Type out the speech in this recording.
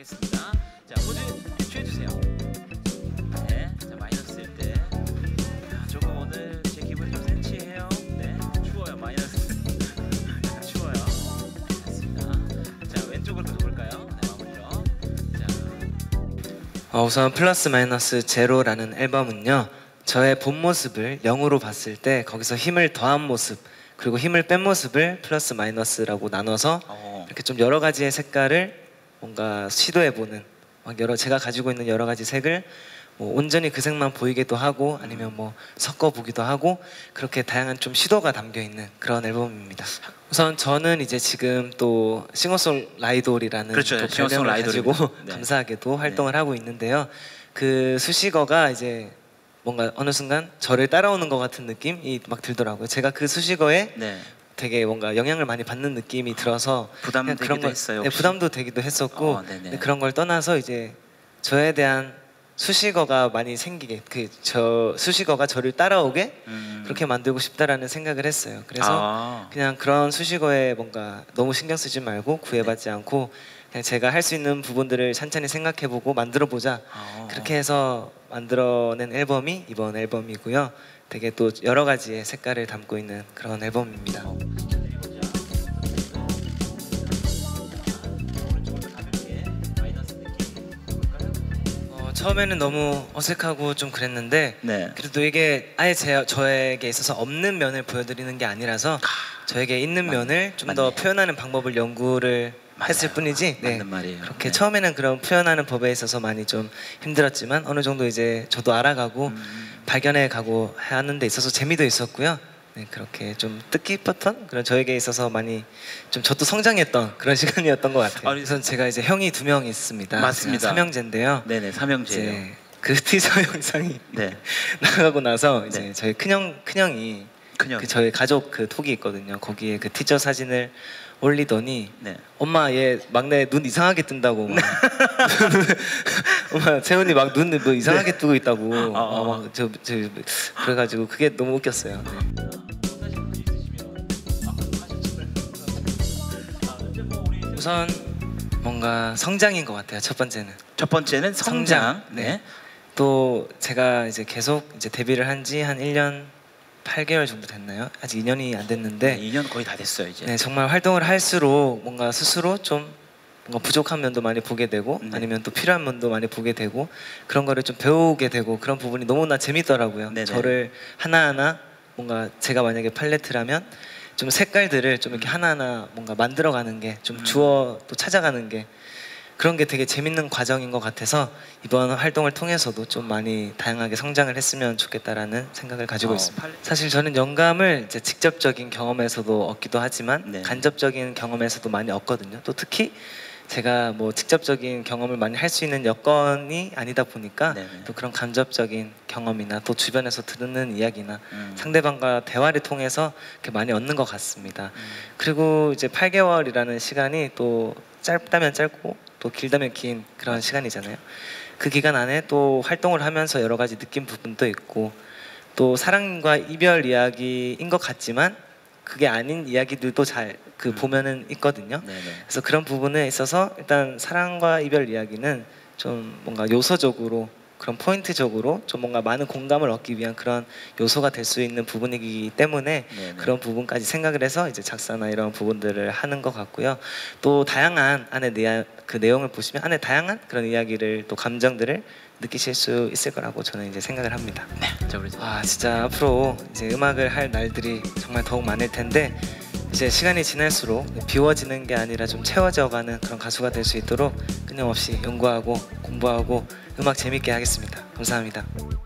하겠습니다. 자 포즈 취해 주세요. 네, 자 마이너스 1대. 야, 조금 오늘 제 기분이 좀 센치해요. 네, 추워요 마이너스. 약간 추워요. 됐습니다. 자 왼쪽으로 가볼까요? 네 마무리로. 자 어, 우선 플러스 마이너스 제로라는 앨범은요 저의 본 모습을 0으로 봤을 때 거기서 힘을 더한 모습 그리고 힘을 뺀 모습을 플러스 마이너스라고 나눠서 어. 이렇게 좀 여러 가지의 색깔을 뭔가 시도해보는 막 여러 제가 가지고 있는 여러 가지 색을 뭐 온전히 그 색만 보이기도 하고 아니면 뭐 섞어 보기도 하고 그렇게 다양한 좀 시도가 담겨 있는 그런 앨범입니다. 우선 저는 이제 지금 또 싱어송라이돌이라는 그렇죠. 또 별명을. 가지고 네. 감사하게도 활동을 하고 있는데요. 그 수식어가 이제 뭔가 어느 순간 저를 따라오는 것 같은 느낌이 막 들더라고요. 제가 그 수식어에 네. 되게 뭔가 영향을 많이 받는 느낌이 들어서 부담되기도 걸- 했어요, 네? 부담도 되기도 했었고 어, 그런 걸 떠나서 이제 저에 대한 수식어가 많이 생기게 그 저 수식어가 저를 따라오게 음. 그렇게 만들고 싶다라는 생각을 했어요. 그래서 아. 그냥 그런 수식어에 뭔가 너무 신경 쓰지 말고 구애받지 네. 않고 그냥 제가 할 수 있는 부분들을 찬찬히 생각해보고 만들어보자 아. 그렇게 해서 만들어낸 앨범이 이번 앨범이고요. 되게 또 여러 가지의 색깔을 담고 있는 그런 앨범입니다. 어, 처음에는 너무 어색하고 좀 그랬는데 네. 그래도 이게 아예 제, 저에게 있어서 없는 면을 보여드리는 게 아니라서 저에게 있는. 면을 좀 더. 표현하는 방법을 연구를. 했을 뿐이지 네. 맞는 말이에요. 그렇게 네. 처음에는 그런 표현하는 법에 있어서 많이 좀 힘들었지만 어느 정도 이제 저도 알아가고 음. 발견해 가고 하는 데 있어서 재미도 있었고요. 네, 그렇게 좀 뜻깊었던 그런 저에게 있어서 많이 좀 저도 성장했던 그런 시간이었던 것 같아요. 아니, 우선 제가 이제 형이 두 명 있습니다. 맞습니다. 삼형제인데요. 네네 삼형제예요. 그 티저 영상이 네. 나가고 나서 이제 네. 저희 큰형 큰형이 큰형. 그 저희 가족 그 톡이 있거든요. 거기에 그 티저 사진을 올리더니 네. 엄마 얘 막내 눈 이상하게 뜬다고 막. 엄마 재훈이 막 눈 뭐 이상하게 뜨고 있다고 어, 어. 어, 막 저, 저 그래가지고 그게 너무 웃겼어요 네. 우선 뭔가 성장인 것 같아요 첫 번째는 첫 번째는 성장. 네. 네. 또 제가 이제 계속 이제 데뷔를 한 지 한 1년 8개월 정도 됐나요? 아직 2년이 안 됐는데 네. 2년 거의 다 됐어요 이제. 네, 정말 활동을 할수록 뭔가 스스로 좀 뭔가 부족한 면도 많이 보게 되고 네. 아니면 또 필요한 면도 많이 보게 되고 그런 거를 좀 배우게 되고 그런 부분이 너무나 재밌더라고요. 네네. 저를 하나하나 뭔가 제가 만약에 팔레트라면 좀 색깔들을 좀 이렇게 하나하나 뭔가 만들어가는 게좀 음. 주어 또 찾아가는 게 그런 게 되게 재밌는 과정인 것 같아서 이번 활동을 통해서도 좀 많이 다양하게 성장을 했으면 좋겠다라는 생각을 가지고 어, 있습니다. 팔- 사실 저는 영감을 이제 직접적인 경험에서도 얻기도 하지만 네. 간접적인 경험에서도 많이 얻거든요. 또 특히 제가 뭐 직접적인 경험을 많이 할 수 있는 여건이 아니다 보니까 네네. 또 그런 간접적인 경험이나 또 주변에서 듣는 이야기나 음. 상대방과 대화를 통해서 이렇게 많이 얻는 것 같습니다. 음. 그리고 이제 8개월이라는 시간이 또 짧다면 짧고 또 길다면 긴 그런 시간이잖아요. 그 기간 안에 또 활동을 하면서 여러 가지 느낀 부분도 있고 또 사랑과 이별 이야기인 것 같지만 그게 아닌 이야기들도 잘그 음. 보면은 있거든요. 네네. 그래서 그런 부분에 있어서 일단 사랑과 이별 이야기는 좀 뭔가 요소적으로 그런 포인트적으로 좀 뭔가 많은 공감을 얻기 위한 그런 요소가 될 수 있는 부분이기 때문에 네네. 그런 부분까지 생각을 해서 이제 작사나 이런 부분들을 하는 것 같고요. 또 다양한 안에 내야, 그 내용을 보시면 안에 다양한 그런 이야기를 또 감정들을 느끼실 수 있을 거라고 저는 이제 생각을 합니다. 자 우리 와 진짜 앞으로 이제 음악을 할 날들이 정말 더욱 많을 텐데 이제 시간이 지날수록 비워지는 게 아니라 좀 채워져가는 그런 가수가 될 수 있도록 끊임없이 연구하고 공부하고 음악 재밌게 하겠습니다. 감사합니다. 네.